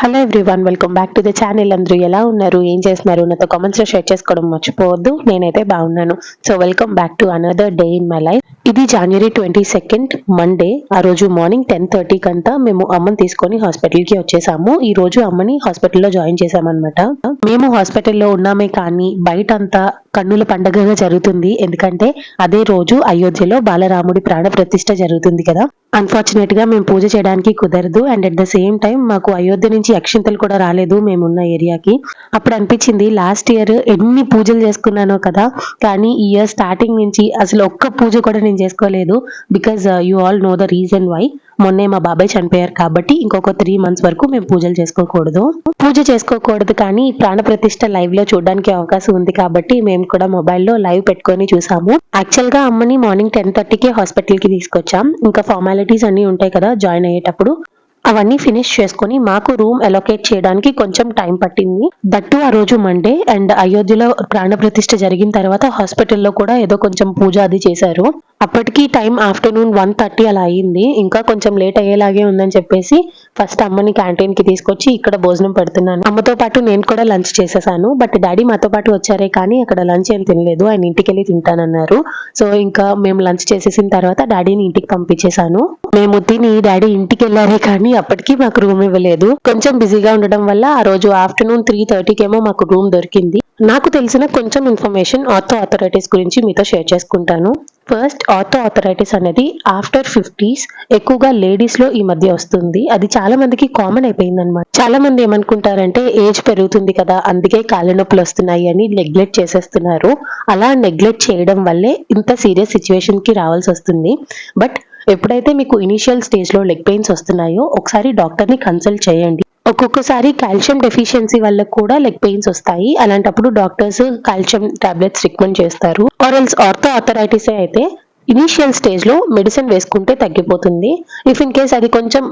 Hello everyone welcome back to the channel అందరూ ఎలా ఉన్నారు? ఏం చేస్తున్నారు? నాతో కామెంట్స్లో షేర్ చేసుకోవడం మర్చిపోవద్దు. నేనైతే బాగున్నాను. So welcome back to another day in my life ఇది జనవరి ట్వంటీ సెకండ్ మండే ఆ రోజు మార్నింగ్ టెన్ థర్టీకి అంతా మేము అమ్మని తీసుకొని హాస్పిటల్కి వచ్చేసాము. ఈ రోజు అమ్మని హాస్పిటల్లో జాయిన్ చేసామన్నమాట మేము హాస్పిటల్లో ఉన్నామే కానీ బయట అంతా కన్నుల పండగగా జరుగుతుంది. ఎందుకంటే అదే రోజు అయోధ్యలో బాలరాముడి ప్రాణ ప్రతిష్ఠ జరుగుతుంది కదా. అన్ఫార్చునేట్గా మేము పూజ చేయడానికి కుదరదు. And at the same time మాకు అయోధ్య నుంచి అక్షింతలు కూడా రాలేదు మేమున్న ఏరియాకి. అప్పుడు అనిపించింది లాస్ట్ ఇయర్ ఎన్ని పూజలు చేసుకున్నానో కదా. కానీ ఈ ఇయర్ స్టార్టింగ్ నుంచి అసలు ఒక్క పూజ కూడా నేను చేసుకోలేదు. Because you all know the reason why మొన్నే మా బాబాయ్ చనిపోయారు కాబట్టి ఇంకొక త్రీ మంత్స్ వరకు మేము పూజలు చేసుకోకూడదు. పూజ చేసుకోకూడదు కానీ ప్రాణ ప్రతిష్ట లైవ్లో చూడడానికి అవకాశం ఉంది కాబట్టి మేము కూడా మొబైల్లో లైవ్ పెట్టుకొని చూసాము. యాక్చువల్గా అమ్మని మార్నింగ్ టెన్ థర్టీకి హాస్పిటల్కి తీసుకొచ్చాం. ఇంకా ఫార్మాలిటీస్ అన్ని ఉంటాయి కదా జాయిన్ అయ్యేటప్పుడు. అవన్నీ ఫినిష్ చేసుకొని మాకు రూమ్ అలొకేట్ చేయడానికి కొంచెం టైం పట్టింది. దట్టు ఆ రోజు మండే అండ్ అయోధ్యలో ప్రాణ ప్రతిష్ఠ జరిగిన తర్వాత హాస్పిటల్లో కూడా ఏదో కొంచెం పూజ అది చేశారు. అప్పటికి టైం ఆఫ్టర్నూన్ వన్ థర్టీ అలా అయింది. ఇంకా కొంచెం లేట్ అయ్యేలాగే ఉందని చెప్పేసి ఫస్ట్ అమ్మని క్యాంటీన్కి తీసుకొచ్చి ఇక్కడ భోజనం పెడుతున్నాను. అమ్మతో పాటు నేను కూడా లంచ్ చేసేసాను. బట్ డాడీ మాతో పాటు వచ్చారే కానీ అక్కడ లంచ్ ఏం తినలేదు. ఆయన ఇంటికి వెళ్ళి తింటానన్నారు. సో ఇంకా మేము లంచ్ చేసేసిన తర్వాత డాడీని ఇంటికి పంపించేశాను. మేము తిని డాడీ ఇంటికి వెళ్ళారే కానీ అప్పటికి మాకు రూమ్ ఇవ్వలేదు. కొంచెం బిజీగా ఉండడం వల్ల ఆ రోజు ఆఫ్టర్నూన్ త్రీ థర్టీకేమో మాకు రూమ్ దొరికింది. నాకు తెలిసిన కొంచెం ఇన్ఫర్మేషన్ ఆర్థో అథారిటీస్ గురించి మీతో షేర్ చేసుకుంటాను. ఫస్ట్ ఆర్థో ఆథరైటిస్ అనేది ఆఫ్టర్ ఫిఫ్టీస్ ఎక్కువగా లేడీస్లో ఈ మధ్య వస్తుంది. అది చాలా మందికి కామన్ అయిపోయింది అనమాట చాలా మంది ఏమనుకుంటారంటే ఏజ్ పెరుగుతుంది కదా అందుకే కాళ్ళ నొప్పులు వస్తున్నాయి అని నెగ్లెక్ట్ చేసేస్తున్నారు. అలా నెగ్లెక్ట్ చేయడం వల్లే ఇంత సీరియస్ సిచ్యువేషన్కి రావాల్సి వస్తుంది. బట్ ఎప్పుడైతే మీకు ఇనిషియల్ స్టేజ్లో లెగ్ పెయిన్స్ వస్తున్నాయో ఒకసారి డాక్టర్ని కన్సల్ట్ చేయండి. ఒక్కొక్కసారి కాల్షియం డెఫిషియన్సీ వల్ల కూడా లెగ్ పెయిన్స్ వస్తాయి. అలాంటప్పుడు డాక్టర్స్ కాల్షియం టాబ్లెట్స్ రికమెండ్ చేస్తారు. ఆర్ఎల్స్ ఆర్థో ఆథరైటిస్ అయితే ఇనీషియల్ స్టేజ్లో మెడిసిన్ వేసుకుంటే తగ్గిపోతుంది. ఇఫ్ ఇన్ కేస్ అది కొంచెం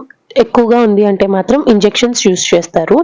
ఎక్కువగా ఉంది అంటే మాత్రం ఇంజెక్షన్స్ యూస్ చేస్తారు.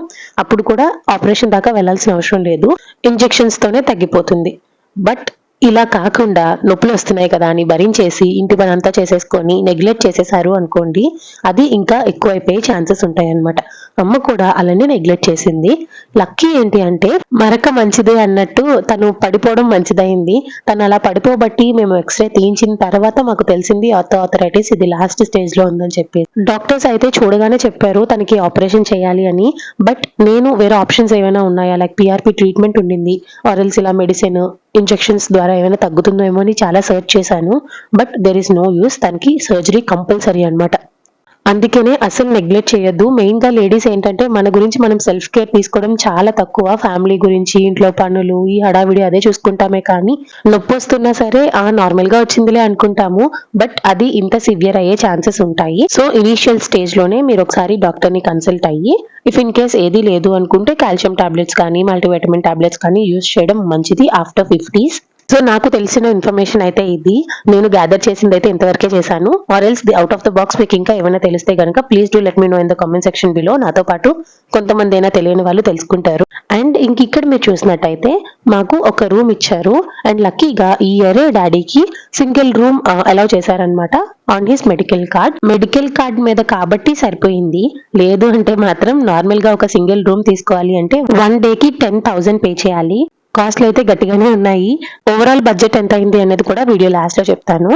అప్పుడు కూడా ఆపరేషన్ దాకా వెళ్ళాల్సిన అవసరం లేదు. ఇంజెక్షన్స్ తోనే తగ్గిపోతుంది. బట్ ఇలా కాకుండా నొప్పులు వస్తున్నాయి కదా అని భరించేసి ఇంటి పని అంతా చేసేసుకొని నెగ్లెక్ట్ చేసేసారు అనుకోండి అది ఇంకా ఎక్కువైపోయే ఛాన్సెస్ ఉంటాయి అనమాట అమ్మ కూడా అలానే నెగ్లెక్ట్ చేసింది. లక్కీ ఏంటి అంటే మరక మంచిదే అన్నట్టు తను పడిపోవడం మంచిదైంది. తను అలా పడిపోబట్టి మేము ఎక్స్రే తీయించిన తర్వాత మాకు తెలిసింది ఆర్థోఆథరైటిస్ ఇది లాస్ట్ స్టేజ్లో ఉందని చెప్పి డాక్టర్స్ అయితే చూడగానే చెప్పారు తనకి ఆపరేషన్ చేయాలి అని. బట్ నేను వేరే ఆప్షన్స్ ఏమైనా ఉన్నాయా? లైక్ పిఆర్పి ట్రీట్మెంట్ ఉండింది ఆర్ఎల్స్ ఇలా మెడిసిన్ ఇంజెక్షన్స్ ద్వారా ఏమైనా తగ్గుతుందో ఏమో అని చాలా సర్చ్ చేశాను. But there is no use తనకి సర్జరీ కంపల్సరీ అన్నమాట. అందుకనే అసలు నెగ్లెక్ట్ చేయొద్దు. మెయిన్గా లేడీస్ ఏంటంటే మన గురించి మనం సెల్ఫ్ కేర్ తీసుకోవడం చాలా తక్కువ. ఫ్యామిలీ గురించి ఇంట్లో పనులు ఈ హడావిడి అదే చూసుకుంటామే కానీ నొప్పి వస్తున్నా సరే ఆ నార్మల్గా వచ్చిందిలే అనుకుంటాము. బట్ అది ఇంత సివియర్ అయ్యే ఛాన్సెస్ ఉంటాయి. సో ఇనీషియల్ స్టేజ్లోనే మీరు ఒకసారి డాక్టర్ని కన్సల్ట్ అయ్యి ఇఫ్ ఇన్ కేస్ ఏది లేదు అనుకుంటే కాల్షియం టాబ్లెట్స్ కానీ మల్టీవిటమిన్ టాబ్లెట్స్ కానీ యూస్ చేయడం మంచిది. ఆఫ్టర్ ఫిఫ్టీస్ సో నాకు తెలిసిన ఇన్ఫర్మేషన్ అయితే ఇది. నేను గ్యాదర్ చేసింది అయితే ఇంతవరకే చేశాను. Or else the out of the box మీకు ఇంకా ఏమైనా తెలిస్తే కనుక please do let me know in the comment section below నాతో పాటు కొంతమంది అయినా తెలియని వాళ్ళు తెలుసుకుంటారు. అండ్ ఇంక ఇక్కడ మీరు చూసినట్టయితే మాకు ఒక రూమ్ ఇచ్చారు. అండ్ లక్కీగా ఈ ఇయర్ డాడీకి సింగిల్ రూమ్ అలౌ చేశారనమాట on his medical card medical card మీద కాబట్టి సరిపోయింది. లేదు అంటే మాత్రం నార్మల్గా ఒక సింగిల్ రూమ్ తీసుకోవాలి అంటే వన్ డే కి టెన్ థౌసండ్ పే చేయాలి. కాస్ట్లు అయితే గట్టిగానే ఉన్నాయి. ఓవరాల్ బడ్జెట్ ఎంత అయింది అనేది కూడా వీడియో లాస్ట్లో చెప్తాను.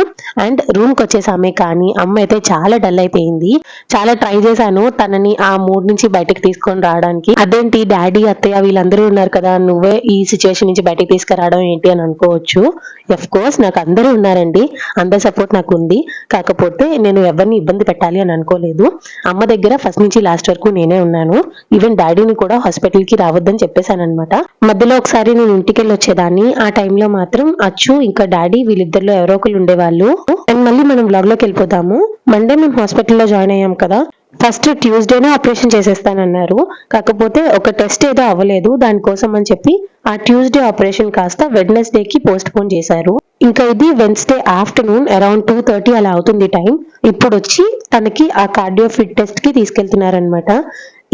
అండ్ రూమ్కి వచ్చేసామే కానీ అమ్మ అయితే చాలా డల్ అయిపోయింది. చాలా ట్రై చేశాను. తనని ఆ మూడ్ నుంచి బయటకు తీసుకొని రావడానికి. అదేంటి? డాడీ అత్తయ్య వీళ్ళందరూ ఉన్నారు కదా నువ్వే ఈ సిచ్యువేషన్ నుంచి బయటకు తీసుకురావడం ఏంటి అని అనుకోవచ్చు. ఎఫ్ కోర్స్ నాకు అందరూ ఉన్నారండి. అందరి సపోర్ట్ నాకు ఉంది. కాకపోతే నేను ఎవరిని ఇబ్బంది పెట్టాలి అని అనుకోలేదు. అమ్మ దగ్గర ఫస్ట్ నుంచి లాస్ట్ వరకు నేనే ఉన్నాను. ఈవెన్ డాడీని కూడా హాస్పిటల్కి రావద్దని చెప్పేశాను అనమాట మధ్యలో ఒకసారి నేను ఇంటికి వచ్చేదాన్ని ఆ టైంలో మాత్రం అచ్చు ఇంకా డాడీ వీళ్ళిద్దరిలో ఎవరో ఒకరు ఉండేవాళ్ళు. అండ్ మళ్ళీ మనం బ్లాగ్లోకి వెళ్ళిపోతాము మండే మేము హాస్పిటల్లో జాయిన్ అయ్యాం కదా. ఫస్ట్ ట్యూస్డేనే ఆపరేషన్ చేసేస్తానన్నారు. కాకపోతే ఒక టెస్ట్ ఏదో అవ్వలేదు. దానికోసం అని చెప్పి ఆ ట్యూస్డే ఆపరేషన్ కాస్త వెడ్నెస్డే కి పోస్ట్ పోన్ చేశారు. ఇంకా ఇది Wednesday afternoon around two thirty అలా అవుతుంది టైం. ఇప్పుడు వచ్చి తనకి ఆ కార్డియో ఫిట్ టెస్ట్కి తీసుకెళ్తున్నారనమాట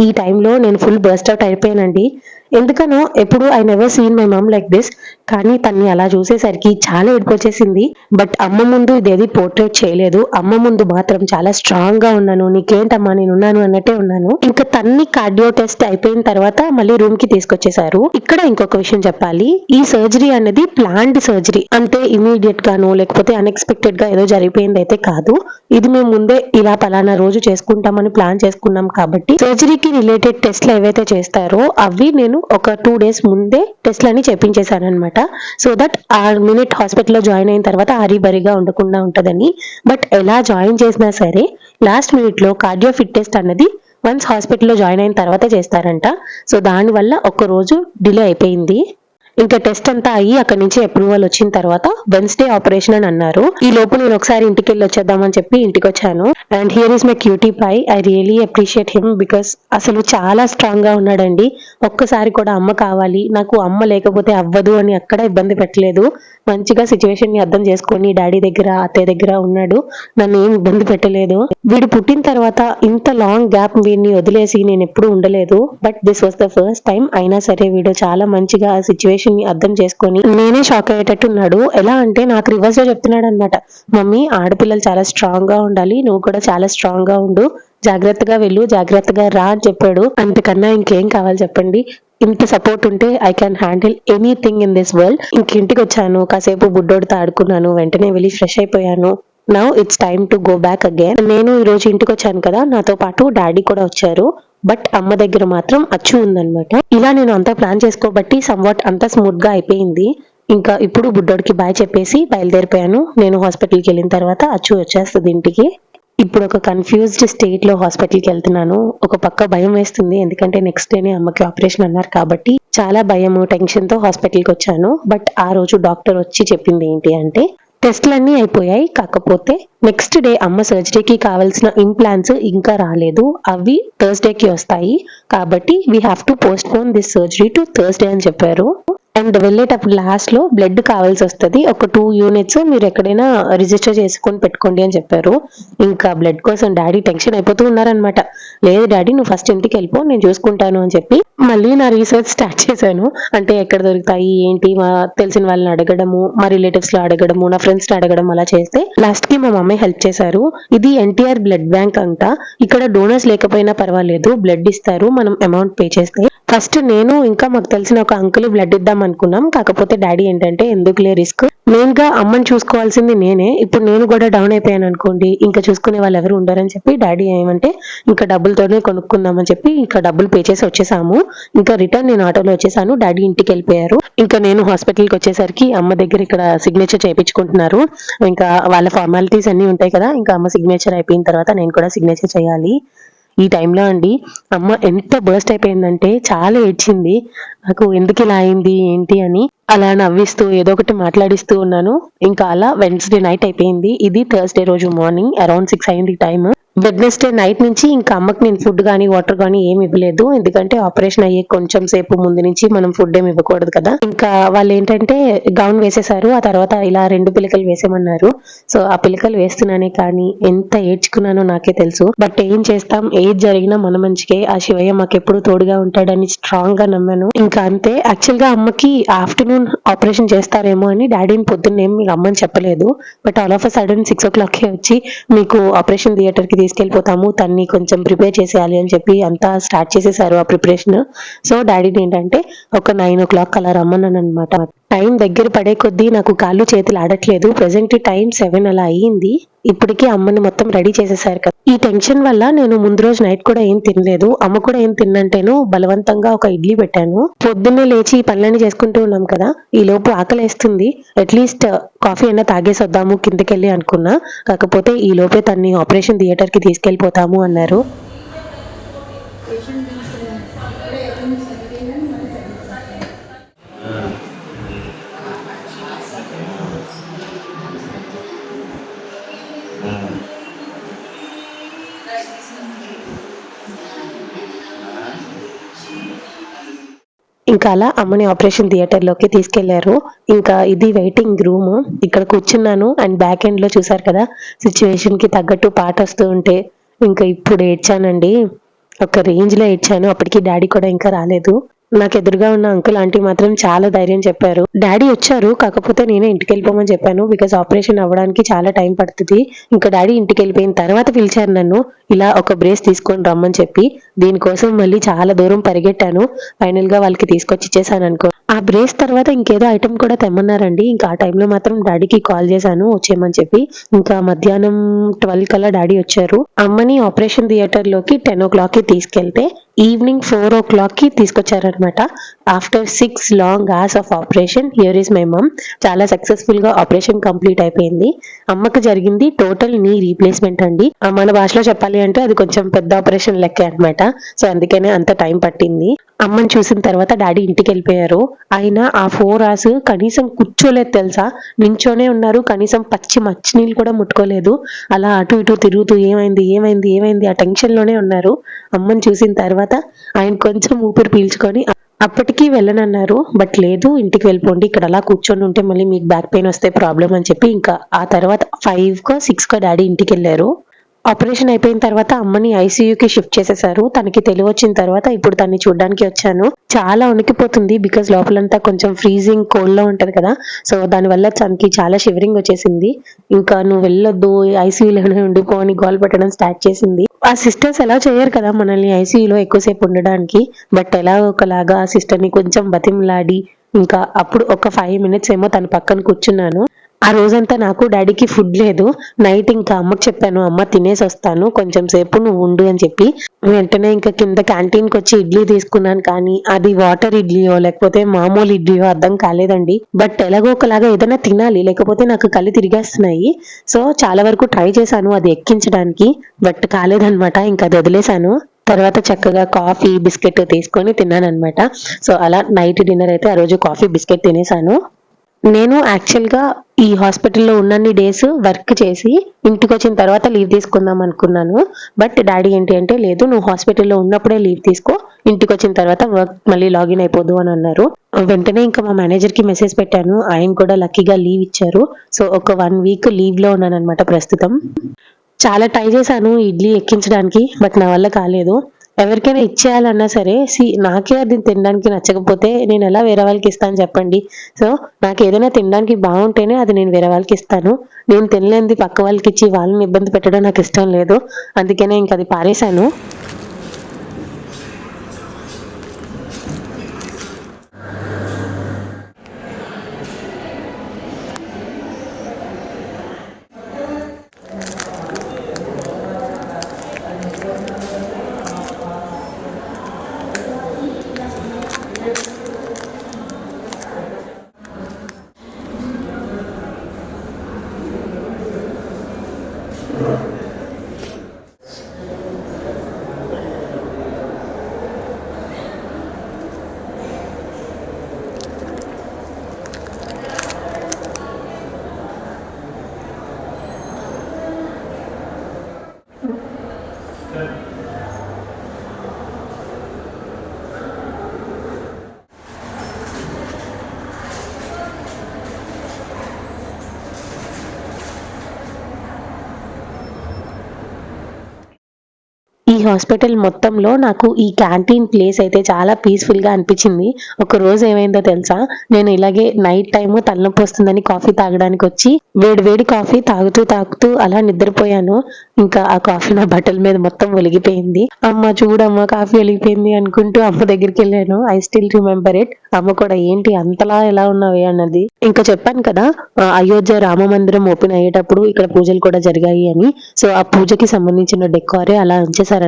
ఈ టైంలో నేను ఫుల్ బర్స్ట్ అవుట్ అయిపోయానండి. ఎందుకనో ఎప్పుడు I never seen my mum like this కానీ తన్ని అలా చూసేసరికి చాలా ఏడుపొచ్చేసింది. బట్ అమ్మ ముందు ఇదేది పోర్ట్రేట్ చేయలేదు. అమ్మ ముందు మాత్రం చాలా స్ట్రాంగ్గా ఉన్నాను. నీకేంటమ్మా నేను ఉన్నాను అన్నట్టే ఉన్నాను. ఇంకా తన్ని కార్డియో టెస్ట్ అయిపోయిన తర్వాత మళ్ళీ రూమ్కి తీసుకొచ్చేసారు ఇక్కడ ఇంకొక విషయం చెప్పాలి. ఈ సర్జరీ అనేది ప్లాన్డ్ సర్జరీ. అంటే ఇమీడియట్ గాను లేకపోతే అన్ఎక్స్పెక్టెడ్గా ఏదో జరిగిపోయింది అయితే కాదు. ఇది మేము ముందే ఇలా పలానా రోజు చేసుకుంటామని ప్లాన్ చేసుకున్నాం కాబట్టి సర్జరీకి రిలేటెడ్ టెస్ట్లు ఏవైతే చేస్తారో అవి నేను ఒక టూ డేస్ ముందే టెస్ట్లు అని చెప్పించేశాను అనమాట సో దట్ ఆ మినిట్ హాస్పిటల్లో జాయిన్ అయిన తర్వాత ఆరిబరిగా ఉండకుండా ఉంటుందని. బట్ ఎలా జాయిన్ చేసినా సరే లాస్ట్ మినిట్లో కార్డియో ఫిట్ టెస్ట్ అన్నది వన్స్ హాస్పిటల్లో జాయిన్ అయిన తర్వాత చేస్తారంట. సో దానివల్ల ఒక రోజు డిలే అయిపోయింది. ఇంకా టెస్ట్ అంతా అయ్యి అక్కడి నుంచి అప్రూవల్ వచ్చిన తర్వాత వెన్స్డే ఆపరేషన్ అని అన్నారు. ఈ లోపు నేను ఒకసారి ఇంటికి వెళ్ళి వచ్చేద్దామని చెప్పి ఇంటికి వచ్చాను and here is my cutie pie I really appreciate him because అసలు చాలా స్ట్రాంగ్గా ఉన్నాడండి. ఒక్కసారి కూడా అమ్మ కావాలి. నాకు అమ్మ లేకపోతే అవ్వదు అని అక్కడ ఇబ్బంది పెట్టలేదు. మంచిగా సిచ్యువేషన్ని అర్థం చేసుకొని డాడీ దగ్గర అత్తయ్య దగ్గర ఉన్నాడు. నన్ను ఏం ఇబ్బంది పెట్టలేదు. వీడు పుట్టిన తర్వాత ఇంత లాంగ్ గ్యాప్ వీడిని వదిలేసి నేను ఎప్పుడు ఉండలేదు. But this was the first time అయినా సరే వీడు చాలా మంచిగా సిచ్యువేషన్ ని అర్థం చేసుకొని నేనే షాక్ అయ్యేటట్టున్నాడు ఎలా అంటే నాకు రివర్స్ చెప్తున్నాడు అనమాట మమ్మీ ఆడపిల్లలు చాలా స్ట్రాంగ్గా ఉండాలి. నువ్వు కూడా చాలా స్ట్రాంగ్గా ఉండు. జాగ్రత్తగా వెళ్ళు జాగ్రత్తగా రా అని చెప్పాడు. అంతకన్నా ఇంకేం కావాలి చెప్పండి. ఇంత సపోర్ట్ ఉంటే I can handle anything in this world ఇంకింటికి వచ్చాను. కాసేపు బుడ్డోడితో ఆడుకున్నాను. వెంటనే వెళ్ళి ఫ్రెష్ అయిపోయాను. Now it's time to go back again నేను ఈ రోజు ఇంటికి వచ్చాను కదా. నాతో పాటు డాడీ కూడా వచ్చారు. బట్ అమ్మ దగ్గర మాత్రం అచ్చు ఉందనమాట ఇలా నేను అంతా ప్లాన్ చేసుకోబట్టి సమ్వాట్ అంతా స్మూత్గా అయిపోయింది. ఇంకా ఇప్పుడు బుడ్డోడికి బాయ్ చెప్పేసి బయలుదేరిపోయాను. నేను హాస్పిటల్కి వెళ్ళిన తర్వాత అచ్చు వచ్చేస్తుంది ఇంటికి. ఇప్పుడు ఒక కన్ఫ్యూజ్డ్ స్టేట్లో హాస్పిటల్కి వెళ్తున్నాను. ఒక పక్క భయం వేస్తుంది. ఎందుకంటే నెక్స్ట్ డేనే అమ్మకి ఆపరేషన్ అన్నారు కాబట్టి చాలా భయం టెన్షన్తో హాస్పిటల్కి వచ్చాను. బట్ ఆ రోజు డాక్టర్ వచ్చి చెప్పింది ఏంటి అంటే టెస్ట్లన్నీ అయిపోయాయి. కాకపోతే నెక్స్ట్ డే అమ్మ సర్జరీకి కావాల్సిన ఇంప్లాంట్స్ ఇంకా రాలేదు. అవి థర్స్డేకి వస్తాయి. కాబట్టి we have to post this surgery to Thursday అని చెప్పారు. అండ్ వెళ్ళేటప్పుడు లాస్ట్లో బ్లడ్ కావాల్సి వస్తుంది. ఒక టూ యూనిట్స్ మీరు ఎక్కడైనా రిజిస్టర్ చేసుకొని పెట్టుకోండి అని చెప్పారు. ఇంకా బ్లడ్ కోసం డాడీ టెన్షన్ అయిపోతూ ఉన్నారనమాట లేదు డాడీ నువ్వు ఫస్ట్ ఇంటికి వెళ్ళిపో నేను చూసుకుంటాను అని చెప్పి మళ్ళీ నా రీసెర్చ్ స్టార్ట్ చేశాను. అంటే ఎక్కడ దొరుకుతాయి ఏంటి మా తెలిసిన వాళ్ళని అడగడము మా రిలేటివ్స్లో అడగడము నా ఫ్రెండ్స్ని అడగడం అలా చేస్తే లాస్ట్కి మా మమ్మీ హెల్ప్ చేశారు. ఇది ఎన్టీఆర్ బ్లడ్ బ్యాంక్ అంట. ఇక్కడ డోనర్స్ లేకపోయినా పర్వాలేదు బ్లడ్ ఇస్తారు మనం అమౌంట్ పే చేస్తే. ఫస్ట్ నేను ఇంకా మాకు తెలిసిన ఒక అంకుల్ బ్లడ్ ఇద్దాం అనుకున్నాం. కాకపోతే డాడీ ఏంటంటే ఎందుకులే రిస్క్? మెయిన్గా అమ్మని చూసుకోవాల్సింది నేనే. ఇప్పుడు నేను కూడా డౌన్ అయిపోయాను అనుకోండి ఇంకా చూసుకునే వాళ్ళు ఎవరు ఉండరని చెప్పి డాడీ ఏమంటే ఇంకా డబ్బులతోనే కొనుక్కుందామని చెప్పి ఇంకా డబ్బులు పే చేసి వచ్చేసాము. ఇంకా రిటర్న్ నేను ఆటోలో వచ్చేసాను. డాడీ ఇంటికి వెళ్ళిపోయారు. ఇంకా నేను హాస్పిటల్కి వచ్చేసరికి అమ్మ దగ్గర ఇక్కడ సిగ్నేచర్ చేయించుకుంటున్నారు. ఇంకా వాళ్ళ ఫార్మాలిటీస్ అన్ని ఉంటాయి కదా ఇంకా అమ్మ సిగ్నేచర్ అయిపోయిన తర్వాత నేను కూడా సిగ్నేచర్ చేయాలి. ఈ టైంలో అండి అమ్మ ఎంత బర్స్ట్ అయిపోయిందంటే చాలా ఏడ్చింది. నాకు ఎందుకు ఇలా అయింది ఏంటి అని అలా నవ్విస్తూ ఏదో ఒకటి మాట్లాడిస్తూ ఉన్నాను. ఇంకా అలా వెన్స్డే నైట్ అయిపోయింది. ఇది థర్స్డే రోజు మార్నింగ్ అరౌండ్ సిక్స్ అయింది టైం వెడ్నెస్డే నైట్ నుంచి ఇంకా అమ్మకి నేను ఫుడ్ కానీ వాటర్ కానీ ఏమి ఇవ్వలేదు. ఎందుకంటే ఆపరేషన్ అయ్యే కొంచెం సేపు ముందు నుంచి మనం ఫుడ్ ఏమి ఇవ్వకూడదు కదా. ఇంకా వాళ్ళు ఏంటంటే గౌన్ వేసేసారు. ఆ తర్వాత ఇలా రెండు పిలకలు వేసేమన్నారు సో ఆ పిలకలు వేస్తున్నానే కానీ ఎంత ఏడ్చుకున్నానో నాకే తెలుసు. బట్ ఏం చేస్తాం? ఏది జరిగినా మన మంచికే. ఆ శివయ్య మాకు ఎప్పుడు తోడుగా ఉంటాడని స్ట్రాంగ్గా నమ్మాను. ఇంకా అంతే. యాక్చువల్గా అమ్మకి ఆఫ్టర్నూన్ ఆపరేషన్ చేస్తారేమో అని డాడీని పొద్దున్నేం రమ్మని చెప్పలేదు. But all of a sudden six o'clock వచ్చి మీకు ఆపరేషన్ థియేటర్కి తీసుకెళ్ళిపోతాము తన్ని కొంచెం ప్రిపేర్ చేసేయాలి అని చెప్పి అంతా స్టార్ట్ చేసేసారు ఆ ప్రిపరేషన్. సో డాడీని ఏంటంటే ఒక నైన్ ఓ క్లాక్ అలా రమ్మన్నాను అనమాట టైం దగ్గర పడే కొద్దీ నాకు కాళ్ళు చేతులు ఆడట్లేదు. ప్రెసెంట్ టైం సెవెన్ అలా అయ్యింది. ఇప్పటికీ అమ్మని మొత్తం రెడీ చేసేసారు కదా. ఈ టెన్షన్ వల్ల నేను ముందు రోజు నైట్ కూడా ఏం తినలేదు. అమ్మ కూడా ఏం తిన్నంటేను బలవంతంగా ఒక ఇడ్లీ పెట్టాను. పొద్దున్నే లేచి ఈ పనులన్నీ చేసుకుంటూ ఉన్నాం కదా. ఈ లోపు ఆకలేస్తుంది. అట్లీస్ట్ uh, కాఫీ అయినా తాగేసి వద్దాము కిందకెళ్ళి అనుకున్నా. కాకపోతే ఈ లోపే తన్ని ఆపరేషన్ థియేటర్కి తీసుకెళ్ళిపోతాము అన్నారు. ఇంకా అలా అమ్మని ఆపరేషన్ థియేటర్లోకి తీసుకెళ్ళారు. ఇంకా ఇది వెయిటింగ్ రూమ్ ఇక్కడ కూర్చున్నాను అండ్ బ్యాక్ ఎండ్లో చూసారు కదా సిచ్యువేషన్కి తగ్గట్టు పాట వస్తూ ఉంటే ఇంకా ఇప్పుడు ఏడ్చానండి. ఒక రేంజ్లో ఏడ్చాను. అప్పటికి డాడీ కూడా ఇంకా రాలేదు. నాకు ఎదురుగా ఉన్న అంకుల్ ఆంటీ మాత్రం చాలా ధైర్యం చెప్పారు. డాడీ వచ్చారు కాకపోతే నేనే ఇంటికి వెళ్ళిపోమని చెప్పాను. బికాస్ ఆపరేషన్ అవ్వడానికి చాలా టైం పడుతుంది. ఇంకా డాడీ ఇంటికి వెళ్ళిపోయిన తర్వాత పిలిచారు నన్ను. ఇలా ఒక బ్రేస్ తీసుకొని రమ్మని చెప్పి దీనికోసం మళ్ళీ చాలా దూరం పరిగెట్టాను. ఫైనల్గా వాళ్ళకి తీసుకొచ్చి ఇచ్చేసాను అనుకో. ఆ బ్రేస్ తర్వాత ఇంకేదో ఐటమ్ కూడా తెమ్మన్నారండి. ఇంకా ఆ టైంలో మాత్రం డాడీకి కాల్ చేశాను వచ్చేయమని చెప్పి. ఇంకా మధ్యాహ్నం ట్వెల్వ్ కల్లా డాడీ వచ్చారు. అమ్మని ఆపరేషన్ థియేటర్లోకి టెన్ ఓ క్లాక్కి తీసుకెళ్తే ఈవినింగ్ ఫోర్ ఓ క్లాక్కి తీసుకొచ్చారనమాట after six long hours of operation here is my mum. చాలా సక్సెస్ఫుల్గా ఆపరేషన్ కంప్లీట్ అయిపోయింది. అమ్మకు జరిగింది టోటల్ నీ రీప్లేస్మెంట్ అండి. మన భాషలో చెప్పాలి అంటే అది కొంచెం పెద్ద ఆపరేషన్ లెక్కే అనమాట సో అందుకనే అంత టైం పట్టింది. అమ్మని చూసిన తర్వాత డాడీ ఇంటికి వెళ్ళిపోయారు ఆయన ఆ ఫోర్ అవర్స్ కనీసం కూర్చోలేదు తెలుసా? నించోనే ఉన్నారు. కనీసం పచ్చి మంచినీళ్ళు కూడా ముట్టుకోలేదు. అలా అటు ఇటు తిరుగుతూ ఏమైంది ఏమైంది ఏమైంది ఆ టెన్షన్లోనే ఉన్నారు. అమ్మని చూసిన తర్వాత ఆయన కొంచెం ఊపిరి పీల్చుకొని అప్పటికి వెళ్ళనన్నారు బట్ లేదు ఇంటికి వెళ్ళిపోండి ఇక్కడ అలా కూర్చొని ఉంటే మళ్ళీ మీకు బ్యాక్ పెయిన్ వస్తే ప్రాబ్లం అని చెప్పి ఇంకా ఆ తర్వాత ఫైవ్ సిక్స్కో సిక్స్ డాడీ ఇంటికి వెళ్ళారు. ఆపరేషన్ అయిపోయిన తర్వాత అమ్మని ఐసీయూకి షిఫ్ట్ చేసేసారు. తనకి తెలివి వచ్చిన తర్వాత ఇప్పుడు తన్ని చూడడానికి వచ్చాను. చాలా ఉనికిపోతుంది బికాజ్ లోపలంతా కొంచెం ఫ్రీజింగ్ కోల్డ్లో ఉంటది కదా. సో దానివల్ల తనకి చాలా షివరింగ్ వచ్చేసింది. ఇంకా నువ్వు వెళ్ళొద్దు ఐసీయూలోనే ఉండిపో అని గోల్ పెట్టడం స్టార్ట్ చేసింది. ఆ సిస్టర్స్ ఎలా చేయరు కదా మనల్ని ఐసీయూలో ఎక్కువసేపు ఉండడానికి. బట్ ఎలా ఒకలాగా ఆ సిస్టర్ని కొంచెం బతిమలాడి ఇంకా అప్పుడు ఒక ఫైవ్ మినిట్స్ ఏమో తన పక్కన కూర్చున్నాను. ఆ రోజంతా నాకు డాడీకి ఫుడ్ లేదు. నైట్ ఇంకా అమ్మకి చెప్పాను అమ్మ తినేసి వస్తాను కొంచెం సేపు నువ్వు ఉండు అని చెప్పి. వెంటనే ఇంకా కింద క్యాంటీన్కి వచ్చి ఇడ్లీ తీసుకున్నాను కానీ అది వాటర్ ఇడ్లీయో లేకపోతే మామూలు ఇడ్లీయో అర్థం కాలేదండి. బట్ ఎలాగో ఒకలాగా ఏదైనా తినాలి లేకపోతే నాకు కళ్ళు తిరిగేస్తున్నాయి. సో చాలా వరకు ట్రై చేశాను అది ఎక్కించడానికి బట్ కాలేదనమాట ఇంకా అది వదిలేశాను. తర్వాత చక్కగా కాఫీ బిస్కెట్ తీసుకొని తిన్నాను అనమాట సో అలా నైట్ డిన్నర్ అయితే ఆ రోజు కాఫీ బిస్కెట్ తినేసాను నేను యాక్చువల్గా ఈ హాస్పిటల్లో ఉన్నన్ని డేస్ వర్క్ చేసి ఇంటికి వచ్చిన తర్వాత లీవ్ తీసుకుందాం అనుకున్నాను. బట్ డాడీ ఏంటి అంటే లేదు నువ్వు హాస్పిటల్లో ఉన్నప్పుడే లీవ్ తీసుకో ఇంటికి వచ్చిన తర్వాత వర్క్ మళ్ళీ లాగిన్ అయిపోదు అని అన్నారు. వెంటనే ఇంకా మా మేనేజర్కి మెసేజ్ పెట్టాను. ఆయన కూడా లక్కీగా లీవ్ ఇచ్చారు. సో ఒక వన్ వీక్ లీవ్లో ఉన్నాను అనమాట ప్రస్తుతం. చాలా ట్రై చేశాను ఇడ్లీ ఎక్కించడానికి బట్ నా వల్ల కాలేదు. ఎవరికైనా ఇచ్చేయాలన్నా సరే సి నాకే అది తినడానికి నచ్చకపోతే నేను ఎలా వేరే వాళ్ళకి ఇస్తాను చెప్పండి. సో నాకు ఏదైనా తినడానికి బాగుంటేనే అది నేను వేరే వాళ్ళకి ఇస్తాను. నేను తినలేనిది పక్క వాళ్ళకి ఇచ్చి వాళ్ళని ఇబ్బంది పెట్టడం నాకు ఇష్టం లేదు. అందుకనే ఇంక అది పారేశాను. ఈ హాస్పిటల్ మొత్తంలో నాకు ఈ క్యాంటీన్ ప్లేస్ అయితే చాలా పీస్ఫుల్గా అనిపించింది. ఒక రోజు ఏమైందో తెలుసా? నేను ఇలాగే నైట్ టైం తలనొప్పి వస్తుందని కాఫీ తాగడానికి వచ్చి వేడి వేడి కాఫీ తాగుతూ తాగుతూ అలా నిద్రపోయాను. ఇంకా ఆ కాఫీ నా బట్టల మీద మొత్తం ఒలిగిపోయింది. అమ్మ చూడమ్మ కాఫీ ఒలిగిపోయింది అనుకుంటూ అమ్మ దగ్గరికి వెళ్ళాను. I still remember it. అమ్మ కూడా ఏంటి అంతలా ఎలా ఉన్నావే అన్నది. ఇంకా చెప్పాను కదా అయోధ్య రామ మందిరం ఓపెన్ అయ్యేటప్పుడు ఇక్కడ పూజలు కూడా జరిగాయి అని. సో ఆ పూజకి సంబంధించిన డెకారే అలా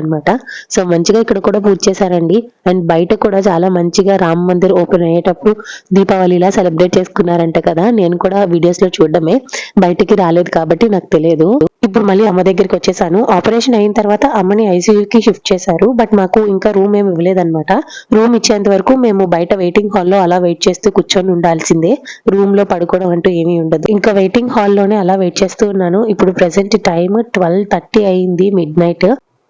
అనమాట సో మంచిగా ఇక్కడ కూడా పూజ చేశారండి. అండ్ బయట కూడా చాలా మంచిగా రామ్ మందిర్ ఓపెన్ అయ్యేటప్పుడు దీపావళిలా సెలబ్రేట్ చేసుకున్నారంట కదా. నేను కూడా వీడియోస్లో చూడడమే. బయటికి రాలేదు కాబట్టి నాకు తెలియదు. ఇప్పుడు మళ్ళీ అమ్మ దగ్గరికి వచ్చేసాను. ఆపరేషన్ అయిన తర్వాత అమ్మని ఐసీయూకి కి షిఫ్ట్ చేశారు. బట్ మాకు ఇంకా రూమ్ ఏమి ఇవ్వలేదన్నమాట. రూమ్ ఇచ్చేంత వరకు మేము బయట వెయిటింగ్ హాల్లో అలా వెయిట్ చేస్తూ కూర్చొని ఉండాల్సిందే. రూమ్లో పడుకోవడం అంటూ ఏమీ ఉండదు. ఇంకా వెయిటింగ్ హాల్లోనే అలా వెయిట్ చేస్తూ ఉన్నాను. ఇప్పుడు ప్రెసెంట్ టైం ట్వెల్వ్ థర్టీ అయింది మిడ్ నైట్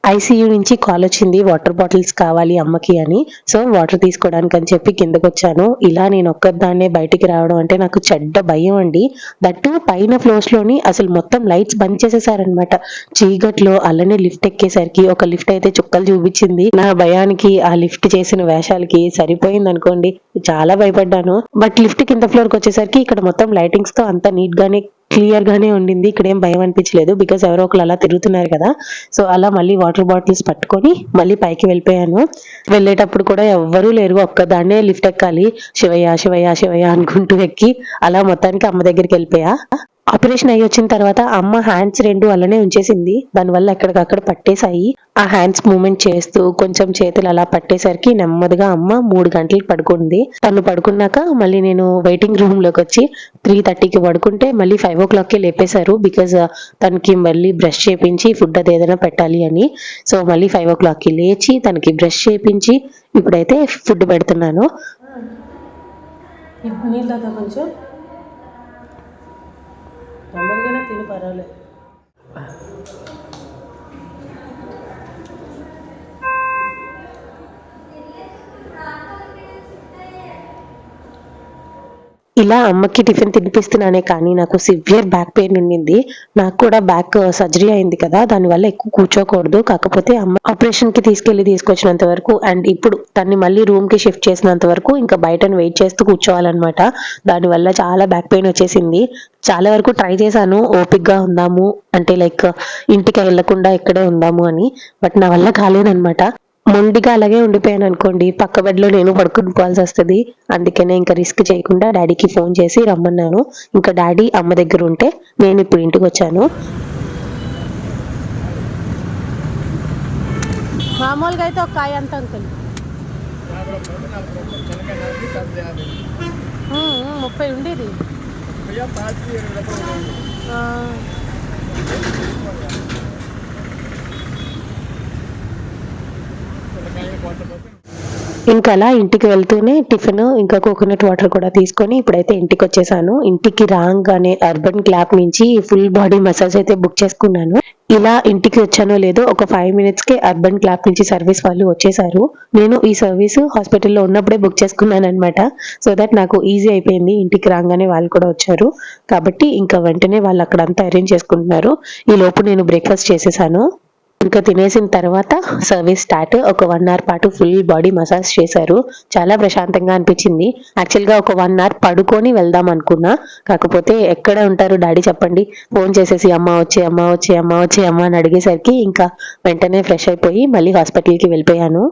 ఐసీయూ నుంచి కాల్ వచ్చింది వాటర్ బాటిల్స్ కావాలి అమ్మకి అని. సో వాటర్ తీసుకోవడానికి అని చెప్పి కిందకు వచ్చాను. ఇలా నేను ఒక్కదాన్నే బయటికి రావడం అంటే నాకు చెడ్డ భయం అండి. దట్టు పైన ఫ్లోర్స్లోని అసలు మొత్తం లైట్స్ బంద్ చేసేసారనమాట చీకట్లో అలానే లిఫ్ట్ ఎక్కేసరికి ఒక లిఫ్ట్ అయితే చుక్కలు చూపించింది. నా భయానికి ఆ లిఫ్ట్ చేసిన వేషాలకి సరిపోయింది అనుకోండి. చాలా భయపడ్డాను. బట్ లిఫ్ట్ కింద ఫ్లోర్కి వచ్చేసరికి ఇక్కడ మొత్తం లైటింగ్స్తో అంతా నీట్ గానే క్లియర్ గానే ఉండింది. ఇక్కడ ఏం భయం అనిపించలేదు. బికాస్ ఎవరో ఒకరు అలా తిరుగుతున్నారు కదా. సో అలా మళ్ళీ వాటర్ బాటిల్స్ పట్టుకొని మళ్ళీ పైకి వెళ్ళిపోయాను. వెళ్ళేటప్పుడు కూడా ఎవ్వరూ లేరు. ఒక్కదాన్నే లిఫ్ట్ ఎక్కాలి. శివయ్య శివయ్య శివయ్య అనుకుంటూ ఎక్కి అలా మొత్తానికి అమ్మ దగ్గరికి వెళ్ళిపోయా. ఆపరేషన్ అయ్యి వచ్చిన తర్వాత అమ్మ హ్యాండ్స్ రెండు అలానే ఉంచేసింది. దానివల్ల ఎక్కడికక్కడ పట్టేశాయి. ఆ హ్యాండ్స్ మూమెంట్ చేస్తూ కొంచెం చేతులు అలా పట్టేసరికి నెమ్మదిగా అమ్మ మూడు గంటలకు పడుకుంది. తను పడుకున్నాక మళ్ళీ నేను వెయిటింగ్ రూమ్లోకి వచ్చి త్రీ థర్టీకి పడుకుంటే మళ్ళీ ఫైవ్ ఓ క్లాక్కి లేపేశారు బికాజ్ uh, తనకి మళ్ళీ బ్రష్ చేపించి ఫుడ్ అది ఏదైనా పెట్టాలి అని. సో మళ్ళీ ఫైవ్ ఓ క్లాక్కి లేచి తనకి బ్రష్ చేపించి ఇప్పుడైతే ఫుడ్ పెడుతున్నాను. కొంచెం? నెమ్మదిగానే తిని పర్వాలేదు ఇలా అమ్మకి టిఫిన్ తినిపిస్తున్నానే కానీ నాకు సివియర్ బ్యాక్ పెయిన్ ఉండింది. నాకు కూడా బ్యాక్ uh, సర్జరీ అయింది కదా దానివల్ల ఎక్కువ కూర్చోకూడదు. కాకపోతే అమ్మ ఆపరేషన్కి తీసుకెళ్ళి తీసుకొచ్చినంత వరకు అండ్ ఇప్పుడు తన్ని మళ్ళీ రూమ్కి షిఫ్ట్ చేసినంత వరకు ఇంకా బయటను వెయిట్ చేస్తూ కూర్చోవాలన్నమాట. దానివల్ల చాలా బ్యాక్ పెయిన్ వచ్చేసింది. చాలా వరకు ట్రై చేశాను ఓపిక్గా ఉందాము అంటే లైక్ ఇంటికి వెళ్ళకుండా ఇక్కడే ఉందాము అని బట్ నా వల్ల కాలేదనమాట మొండిగా అలాగే ఉండిపోయాను అనుకోండి. పక్క బెడ్లో నేను పడుకుని పోవాల్సి వస్తుంది. అందుకనే ఇంకా రిస్క్ చేయకుండా డాడీకి ఫోన్ చేసి రమ్మన్నాను. ఇంకా డాడీ అమ్మ దగ్గర ఉంటే నేను ఇప్పుడు ఇంటికి వచ్చాను. మామూలుగా అయితే ఒక కాయ అంత అంకుల్ ముప్పై ఉండేది. ఇంకా అలా ఇంటికి వెళ్తూనే టిఫిన్ ఇంకా కోకోనట్ వాటర్ కూడా తీసుకొని ఇప్పుడైతే ఇంటికి వచ్చేసాను ఇంటికి రాగానే అర్బన్ క్లాప్ నుంచి ఫుల్ బాడీ మసాజ్ అయితే బుక్ చేసుకున్నాను. ఇలా ఇంటికి వచ్చానో లేదో ఒక ఫైవ్ మినిట్స్కి అర్బన్ క్లాప్ నుంచి సర్వీస్ వాళ్ళు వచ్చేసారు. నేను ఈ సర్వీస్ హాస్పిటల్లో ఉన్నప్పుడే బుక్ చేసుకున్నాను అనమాట సో దట్ నాకు ఈజీ అయిపోయింది. ఇంటికి రాగానే వాళ్ళు కూడా వచ్చారు. కాబట్టి ఇంకా వెంటనే వాళ్ళు అక్కడంతా అరేంజ్ చేసుకుంటున్నారు. ఈ లోపు నేను బ్రేక్ఫాస్ట్ చేసేసాను. ఇంకా తినేసిన తర్వాత సర్వీస్ స్టార్ట్ ఒక వన్ అవర్ పాటు ఫుల్ బాడీ మసాజ్ చేశారు. చాలా ప్రశాంతంగా అనిపించింది. యాక్చువల్గా ఒక వన్ అవర్ పడుకొని వెళ్దాం అనుకున్నా. కాకపోతే ఎక్కడ ఉంటారు డాడీ చెప్పండి. ఫోన్ చేసేసి అమ్మ వచ్చే అమ్మ వచ్చే అమ్మ వచ్చే అమ్మ అని అడిగేసరికి ఇంకా వెంటనే ఫ్రెష్ అయిపోయి మళ్ళీ హాస్పిటల్కి వెళ్ళిపోయాను.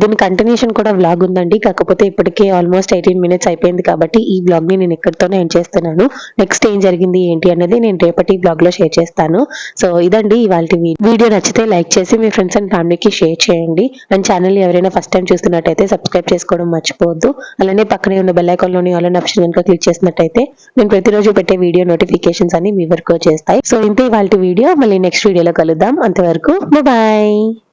దీని కంటిన్యూషన్ కూడా వ్లాగ్ ఉందండి. కాకపోతే ఇప్పటికే ఆల్మోస్ట్ ఎయిటీన్ మినిట్స్ అయిపోయింది కాబట్టి ఈ వ్లాగ్ని నేను ఇక్కడితోనే ఎండ్ చేస్తున్నాను. నెక్స్ట్ ఏం జరిగింది ఏంటి అనేది నేను రేపటి బ్లాగ్లో షేర్ చేస్తాను. సో ఇదండి ఇవాళ వీడియో నచ్చితే లైక్ చేసి మీ ఫ్రెండ్స్ అండ్ ఫ్యామిలీకి షేర్ చేయండి. అండ్ ఛానల్ ఎవరైనా ఫస్ట్ టైం చూస్తున్నట్టయితే సబ్స్క్రైబ్ చేసుకోవడం మర్చిపోవద్దు. అలానే పక్కనే ఉన్న బెల్ ఐకాన్లోని ఆల్ ఆప్షన్ కనుక క్లిక్ చేసినట్టయితే నేను ప్రతిరోజు పెట్టే వీడియో నోటిఫికేషన్స్ అన్ని మీ వరకు చేస్తాయి సో ఇంతే ఇవాళ వీడియో. మళ్ళీ నెక్స్ట్ వీడియోలో కలుద్దాం. అంతవరకు బాయ్